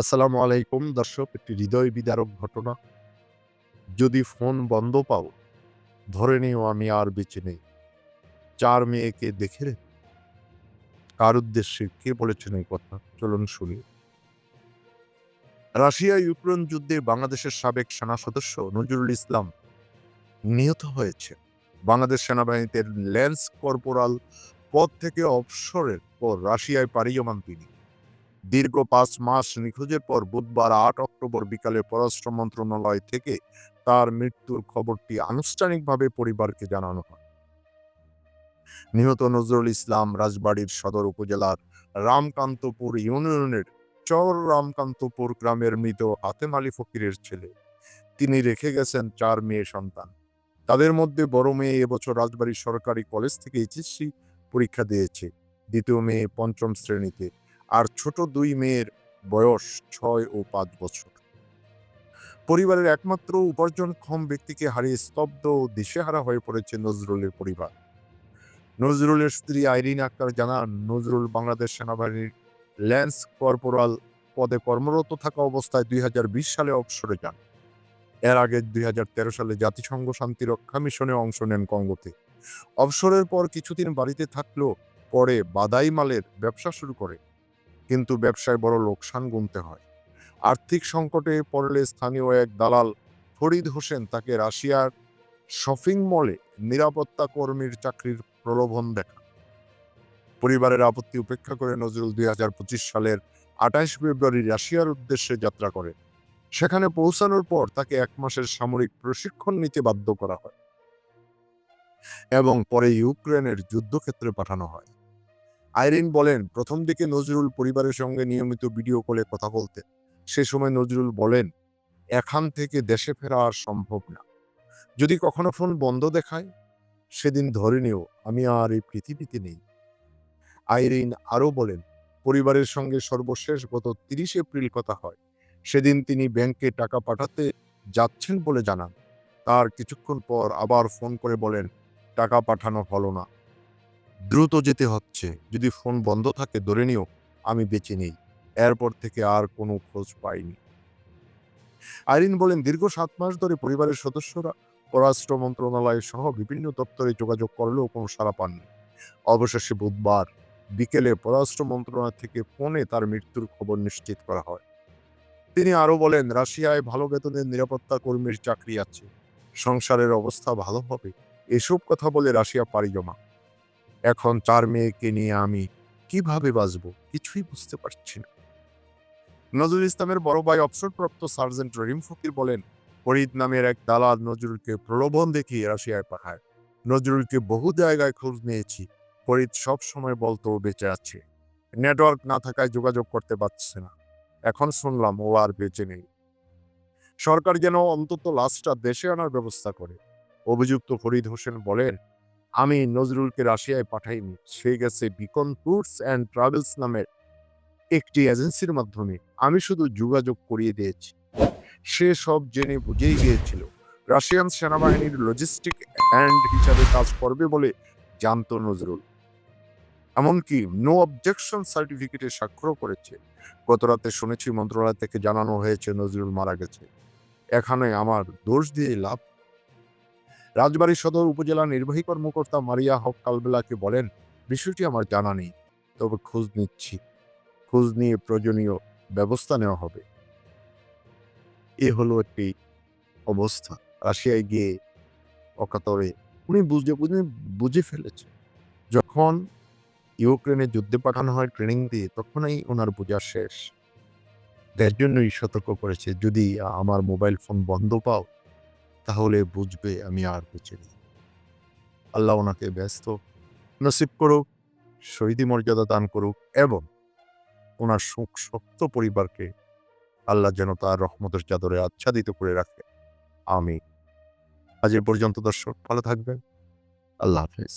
আসসালামু আলাইকুম দর্শক, একটি হৃদয় বিদারক ঘটনা। যদি ফোন বন্ধ পাও, ধরে নিও আমি আর বেঁচে নেই। চার মেয়েকে দেখে রে। কার উদ্দেশ্যে কে বলেছেন এই কথা? চলুন শুনি। রাশিয়া ইউক্রেন যুদ্ধে বাংলাদেশের সাবেক সেনা সদস্য নজরুল ইসলাম নিহত হয়েছে বাংলাদেশ সেনাবাহিনীতে ল্যান্স কর্পোরাল পদ থেকে অবসরের পর রাশিয়ায় পাড়ি জমান তিনি। দীর্ঘ পাঁচ মাস নিখোঁজের পর বুধবার আট অক্টোবর বিকালে পররাষ্ট্র মন্ত্রণালয় থেকে তার মৃত্যুর খবরটি আনুষ্ঠানিকভাবে পরিবারকে জানানো হয়। নিহত নজরুল ইসলাম রাজবাড়ির সদর উপজেলার রামকান্তপুর ইউনিয়নের চর রামকান্তপুর গ্রামের মৃত হাতেম আলী ফকিরের ছেলে। তিনি রেখে গেছেন চার মেয়ে সন্তান। তাদের মধ্যে বড় মেয়ে এবছর রাজবাড়ির সরকারি কলেজ থেকে এইচএসসি পরীক্ষা দিয়েছে। দ্বিতীয় মেয়ে পঞ্চম শ্রেণীতে আর ছোট দুই মেয়ের বয়স ছয় ও পাঁচ বছর। পরিবারের একমাত্র উপার্জনক্ষম ব্যক্তিকে হারিয়ে স্তব্ধ ও দিশেহারা হয়ে পড়েছে নজরুলের পরিবার। নজরুলের স্ত্রী আইরিন আক্তার জানান, নজরুল বাংলাদেশ সেনাবাহিনীর ল্যান্স কর্পোরাল পদে কর্মরত থাকা অবস্থায় দুই হাজার বিশ সালে অবসরে যান। এর আগে দুই হাজার তেরো সালে জাতিসংঘ শান্তিরক্ষা মিশনে অংশ নেন কঙ্গোতে। অবসরের পর কিছুদিন বাড়িতে থাকলেও পরে বাদাই মালের ব্যবসা শুরু করে। কিন্তু ব্যবসায় বড় লোকসান গুনতে হয়। আর্থিক সংকটে পড়লে স্থানীয় এক দালাল ফরিদ হোসেন তাকে রাশিয়ার শপিং মলে নিরাপত্তা কর্মীর চাকরির প্রলোভন দেখা। পরিবারের আপত্তি উপেক্ষা করে নজরুল দুই হাজার পঁচিশ সালের আঠাশ ফেব্রুয়ারি রাশিয়ার উদ্দেশ্যে যাত্রা করে। সেখানে পৌঁছানোর পর তাকে এক মাসের সামরিক প্রশিক্ষণ নিতে বাধ্য করা হয় এবং পরে ইউক্রেনের যুদ্ধক্ষেত্রে পাঠানো হয়। আইরিন বলেন, প্রথম দিকে নজরুল পরিবারের সঙ্গে নিয়মিত ভিডিও কলে কথা বলতেন। সে সময় নজরুল বলেন, এখান থেকে দেশে ফেরা আর সম্ভব না। যদি কখনো ফোন বন্ধ দেখায়, সেদিন ধরে নিও, আমি আর এই পৃথিবীতে নেই। আইরিন আরও বলেন, পরিবারের সঙ্গে সর্বশেষ গত তিরিশ এপ্রিল কথা হয়। সেদিন তিনি ব্যাংকে টাকা পাঠাতে যাচ্ছেন বলে জানান। তার কিছুক্ষণ পর আবার ফোন করে বলেন, টাকা পাঠানো হলো না। দ্রুত যেতে হচ্ছে। যদি ফোন বন্ধ থাকে, ধরে নিও, আমি বেঁচে নেই। এরপর থেকে আর কোনো খোঁজ পাইনি। আইরিন বলেন, দীর্ঘ সাত মাস ধরে পরিবারের সদস্যরা, পররাষ্ট্র মন্ত্রণালয় সহ বিভিন্ন দপ্তরে যোগাযোগ করলেও কোনো সাড়া পাননি। অবশেষে বুধবার বিকেলে পররাষ্ট্র মন্ত্রণালয় থেকে ফোনে তার মৃত্যুর খবর নিশ্চিত করা হয়। তিনি আরও বলেন, রাশিয়ায় ভালো বেতনের নিরাপত্তা কর্মীর চাকরি আছে। সংসারের অবস্থা ভালো হবে। এসব কথা বলে রাশিয়া পাড়ি জমা। এখন চার মেয়েকে নিয়ে আমি কীভাবে বাঁচব কিছুই বুঝতে পারছি না। নজরুল ইসলামের বড় ভাই অবসরপ্রাপ্ত সার্জেন্ট রহিম ফকির বলেন, ফরিদ নামের এক দালাল নজরুলকে প্রলোভন দেখিয়ে রাশিয়ায় পাঠায়। নজরুলকে বহু জায়গায় খোঁজ নিয়েছি। ফরিদ সব সময় বলতো, বেঁচে আছে। নেটওয়ার্ক না থাকায় যোগাযোগ করতে পারছে না। এখন শুনলাম ও আর বেঁচে নেই। সরকার যেন অন্তত লাশটা দেশে আনার ব্যবস্থা করে। অভিযুক্ত ফরিদ হোসেন বলেন আমি নজরুলকে রাশিয়ায় পাঠাইনি। সে গেছে বিকন ট্যুরস অ্যান্ড ট্রাভেলস নামের একটি এজেন্সির মাধ্যমে। আমি শুধু যোগাযোগ করিয়ে দিয়েছি। সে সব জেনে বুঝেই গিয়েছিল। রাশিয়ান সেনাবাহিনীর লজিস্টিক অ্যান্ড হিসাবে কাজ করবে বলে জানত নজরুল। এমনকি নো অবজেকশন সার্টিফিকেটে স্বাক্ষরও করেছে। গতরাতে শুনেছি মন্ত্রণালয় থেকে জানানো হয়েছে নজরুল মারা গেছে। এখানে আমার দোষ দিয়ে লাভ রাজবাড়ী সদর উপজেলা নির্বাহী কর্মকর্তা মারিয়া হক কালবেলাকে বলেন, বিষয়টি আমার জানা নেই, তবে খোঁজ নিচ্ছি। খোঁজ নিয়ে প্রয়োজনীয় ব্যবস্থা নেওয়া হবে। এ হলো একটি অবস্থা। রাশিয়ায় গিয়ে অকাতরে উনি বুঝে বুঝে বুঝে ফেলেছে যখন ইউক্রেনে যুদ্ধে পাঠানো হয় ট্রেনিং দিয়ে, তখনই ওনার বোঝা শেষ। তার জন্যই সতর্ক করেছে, যদি আমার মোবাইল ফোন বন্ধ পাও তাহলে বুঝবে আমি আর বেঁচে নেই। আল্লাহ ওনাকে ব্যস্ত নসিব করুক, শহীদি মর্যাদা দান করুক এবং ওনার সুখ শক্ত পরিবারকে আল্লাহ যেন তার রহমতের চাদরে আচ্ছাদিত করে রাখে। আমি আজ এ পর্যন্ত দর্শক, ভালো থাকবেন। আল্লাহ হাফেজ।